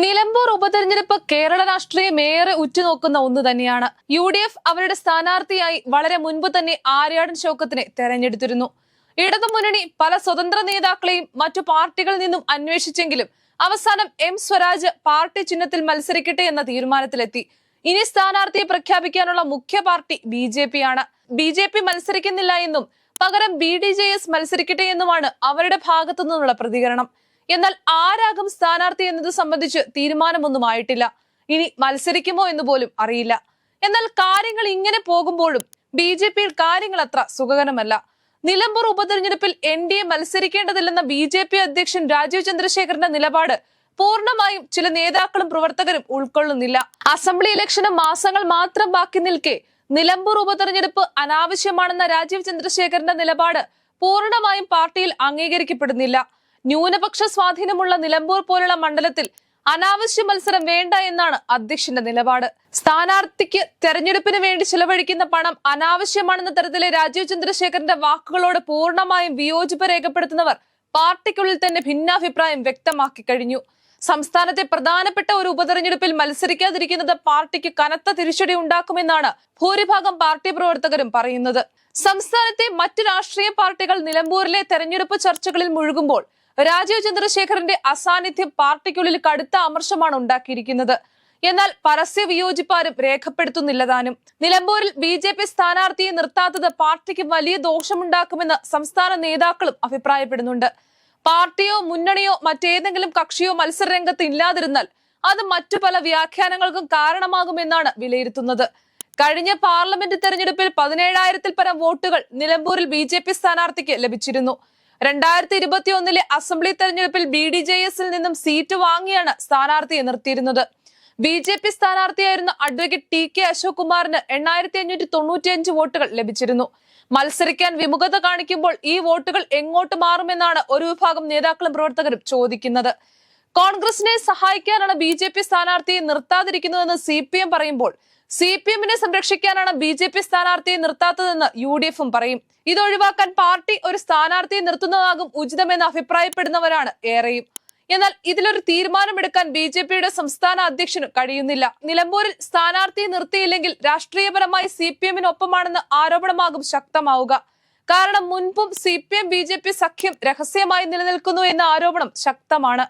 നിലമ്പൂർ ഉപതെരഞ്ഞെടുപ്പ് കേരള രാഷ്ട്രീയം ഏറെ ഉറ്റുനോക്കുന്ന ഒന്ന് തന്നെയാണ്. യു ഡി എഫ് അവരുടെ സ്ഥാനാർത്ഥിയായി വളരെ മുൻപ് തന്നെ ആര്യാടൻ ശോക്കത്തിനെ തെരഞ്ഞെടുത്തിരുന്നു. ഇടതുമുന്നണി പല സ്വതന്ത്ര നേതാക്കളെയും മറ്റു പാർട്ടികളിൽ നിന്നും അന്വേഷിച്ചെങ്കിലും അവസാനം എം സ്വരാജ് പാർട്ടി ചിഹ്നത്തിൽ മത്സരിക്കട്ടെ എന്ന തീരുമാനത്തിലെത്തി. ഇനി സ്ഥാനാർത്ഥിയെ പ്രഖ്യാപിക്കാനുള്ള മുഖ്യ പാർട്ടി ബി ജെ പി ആണ് ബി ജെ പി മത്സരിക്കുന്നില്ല എന്നും പകരം ബി ഡി ജെ എസ് മത്സരിക്കട്ടെ എന്നുമാണ് അവരുടെ ഭാഗത്തു നിന്നുള്ള പ്രതികരണം. എന്നാൽ ആരാകും സ്ഥാനാർത്ഥി എന്നത് സംബന്ധിച്ച് തീരുമാനമൊന്നും ആയിട്ടില്ല ഇനി മത്സരിക്കുമോ എന്ന് പോലും അറിയില്ല. എന്നാൽ കാര്യങ്ങൾ ഇങ്ങനെ പോകുമ്പോഴും ബി ജെ പിയിൽ കാര്യങ്ങൾ അത്ര സുഖകരമല്ല. നിലമ്പൂർ ഉപതെരഞ്ഞെടുപ്പിൽ എൻ ഡി എ മത്സരിക്കേണ്ടതില്ലെന്ന ബി ജെ പി അധ്യക്ഷൻ രാജീവ് ചന്ദ്രശേഖരന്റെ നിലപാട് പൂർണമായും ചില നേതാക്കളും പ്രവർത്തകരും ഉൾക്കൊള്ളുന്നില്ല. അസംബ്ലി ഇലക്ഷന് മാസങ്ങൾ മാത്രം ബാക്കി നിൽക്കെ നിലമ്പൂർ ഉപതെരഞ്ഞെടുപ്പ് അനാവശ്യമാണെന്ന രാജീവ് ചന്ദ്രശേഖരന്റെ നിലപാട് പൂർണമായും പാർട്ടിയിൽ അംഗീകരിക്കപ്പെടുന്നില്ല. ന്യൂനപക്ഷ സ്വാധീനമുള്ള നിലമ്പൂർ പോലുള്ള മണ്ഡലത്തിൽ അനാവശ്യ മത്സരം വേണ്ട എന്നാണ് അധ്യക്ഷന്റെ നിലപാട്. സ്ഥാനാർത്ഥിക്ക് തെരഞ്ഞെടുപ്പിന് വേണ്ടി ചിലവഴിക്കുന്ന പണം അനാവശ്യമാണെന്ന തരത്തിലെ രാജീവ് ചന്ദ്രശേഖരന്റെ വാക്കുകളോട് പൂർണമായും വിയോജിപ്പ് രേഖപ്പെടുത്തുന്നവർ പാർട്ടിക്കുള്ളിൽ തന്നെ ഭിന്നാഭിപ്രായം വ്യക്തമാക്കി കഴിഞ്ഞു. സംസ്ഥാനത്തെ പ്രധാനപ്പെട്ട ഒരു ഉപതെരഞ്ഞെടുപ്പിൽ മത്സരിക്കാതിരിക്കുന്നത് പാർട്ടിക്ക് കനത്ത തിരിച്ചടി ഉണ്ടാക്കുമെന്നാണ് ഭൂരിഭാഗം പാർട്ടി പ്രവർത്തകരും പറയുന്നത്. സംസ്ഥാനത്തെ മറ്റു രാഷ്ട്രീയ പാർട്ടികൾ നിലമ്പൂരിലെ തെരഞ്ഞെടുപ്പ് ചർച്ചകളിൽ മുഴുകുമ്പോൾ രാജീവ് ചന്ദ്രശേഖറിന്റെ അസാന്നിധ്യം പാർട്ടിക്കുള്ളിൽ കടുത്ത അമർഷമാണ് ഉണ്ടാക്കിയിരിക്കുന്നത്. എന്നാൽ പരസ്യ വിയോജിപ്പാരും രേഖപ്പെടുത്തുന്നില്ലതാനും നിലമ്പൂരിൽ ബി ജെ പി സ്ഥാനാർത്ഥിയെ നിർത്താത്തത് പാർട്ടിക്ക് വലിയ ദോഷമുണ്ടാക്കുമെന്ന് സംസ്ഥാന നേതാക്കളും അഭിപ്രായപ്പെടുന്നുണ്ട്. പാർട്ടിയോ മുന്നണിയോ മറ്റേതെങ്കിലും കക്ഷിയോ മത്സരരംഗത്ത് ഇല്ലാതിരുന്നാൽ അത് മറ്റു പല വ്യാഖ്യാനങ്ങൾക്കും കാരണമാകുമെന്നാണ് വിലയിരുത്തുന്നത്. കഴിഞ്ഞ പാർലമെന്റ് തെരഞ്ഞെടുപ്പിൽ പതിനേഴായിരത്തിൽ പരം വോട്ടുകൾ നിലമ്പൂരിൽ ബി ജെ പി സ്ഥാനാർത്ഥിക്ക് ലഭിച്ചിരുന്നു. രണ്ടായിരത്തി ഇരുപത്തി ഒന്നിലെ അസംബ്ലി തെരഞ്ഞെടുപ്പിൽ ബി ഡി ജെ എസിൽ നിന്നും സീറ്റ് വാങ്ങിയാണ് സ്ഥാനാർത്ഥിയെ നിർത്തിയിരുന്നത്. ബി ജെ പി സ്ഥാനാർത്ഥിയായിരുന്ന അഡ്വക്കേറ്റ് ടി കെ അശോക് കുമാറിന് എണ്ണായിരത്തി അഞ്ഞൂറ്റി തൊണ്ണൂറ്റിയഞ്ച് വോട്ടുകൾ ലഭിച്ചിരുന്നു. മത്സരിക്കാൻ വിമുഖത കാണിക്കുമ്പോൾ ഈ വോട്ടുകൾ എങ്ങോട്ട് മാറുമെന്നാണ് ഒരു വിഭാഗം നേതാക്കളും പ്രവർത്തകരും ചോദിക്കുന്നത്. കോൺഗ്രസിനെ സഹായിക്കാനാണ് ബി ജെ പി സ്ഥാനാർത്ഥിയെ നിർത്താതിരിക്കുന്നതെന്ന് സി പി എം പറയുമ്പോൾ സി പി എമ്മിനെ സംരക്ഷിക്കാനാണ് ബി ജെ പി സ്ഥാനാർത്ഥിയെ നിർത്താത്തതെന്ന് യു ഡി എഫും പറയും. ഇതൊഴിവാക്കാൻ പാർട്ടി ഒരു സ്ഥാനാർത്ഥിയെ നിർത്തുന്നതാകും ഉചിതമെന്ന് അഭിപ്രായപ്പെടുന്നവരാണ് ഏറെയും. എന്നാൽ ഇതിലൊരു തീരുമാനമെടുക്കാൻ ബി ജെ പിയുടെ സംസ്ഥാന അധ്യക്ഷന് കഴിയുന്നില്ല. നിലമ്പൂരിൽ സ്ഥാനാർത്ഥിയെ നിർത്തിയില്ലെങ്കിൽ രാഷ്ട്രീയപരമായി സി പി എമ്മിനൊപ്പമാണെന്ന് ആരോപണമാകും ശക്തമാവുക. കാരണം മുൻപും C P M B J P സഖ്യം രഹസ്യമായി നിലനിൽക്കുന്നു എന്ന ആരോപണം ശക്തമാണ്.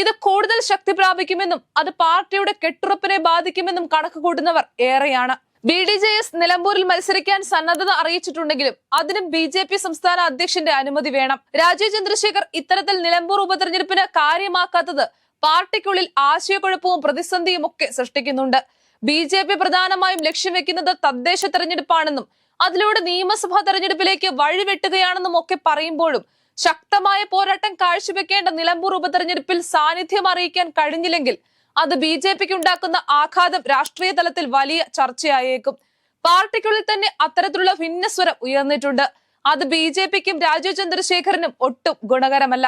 ഇത് കൂടുതൽ ശക്തി പ്രാപിക്കുമെന്നും അത് പാർട്ടിയുടെ കെട്ടുറപ്പിനെ ബാധിക്കുമെന്നും കണക്ക് കൂട്ടുന്നവർ ഏറെയാണ്. ബി ഡി ജെ എസ് നിലമ്പൂരിൽ മത്സരിക്കാൻ സന്നദ്ധത അറിയിച്ചിട്ടുണ്ടെങ്കിലും അതിനും ബി ജെ പി സംസ്ഥാന അധ്യക്ഷന്റെ അനുമതി വേണം. രാജീവ് ചന്ദ്രശേഖർ ഇത്തരത്തിൽ നിലമ്പൂർ ഉപതെരഞ്ഞെടുപ്പിന് കാര്യമാക്കാത്തത് പാർട്ടിക്കുള്ളിൽ ആശയക്കുഴപ്പവും പ്രതിസന്ധിയും ഒക്കെ സൃഷ്ടിക്കുന്നുണ്ട്. ബി ജെ പി പ്രധാനമായും ലക്ഷ്യം വെക്കുന്നത് തദ്ദേശ തെരഞ്ഞെടുപ്പാണെന്നും അതിലൂടെ നിയമസഭാ തെരഞ്ഞെടുപ്പിലേക്ക് വഴിവെട്ടുകയാണെന്നും ഒക്കെ പറയുമ്പോഴും ശക്തമായ പോരാട്ടം കാഴ്ചവെക്കേണ്ട നിലമ്പൂർ ഉപതെരഞ്ഞെടുപ്പിൽ സാന്നിധ്യം അറിയിക്കാൻ കഴിഞ്ഞില്ലെങ്കിൽ അത് ബി ജെ പിക്ക് ഉണ്ടാക്കുന്ന ആഘാതം രാഷ്ട്രീയ തലത്തിൽ വലിയ ചർച്ചയായേക്കും. പാർട്ടിക്കുള്ളിൽ തന്നെ അത്തരത്തിലുള്ള ഭിന്നസ്വരം ഉയർന്നിട്ടുണ്ട്. അത് ബി ജെ പിക്കും രാജീവ് ചന്ദ്രശേഖരനും ഒട്ടും ഗുണകരമല്ല.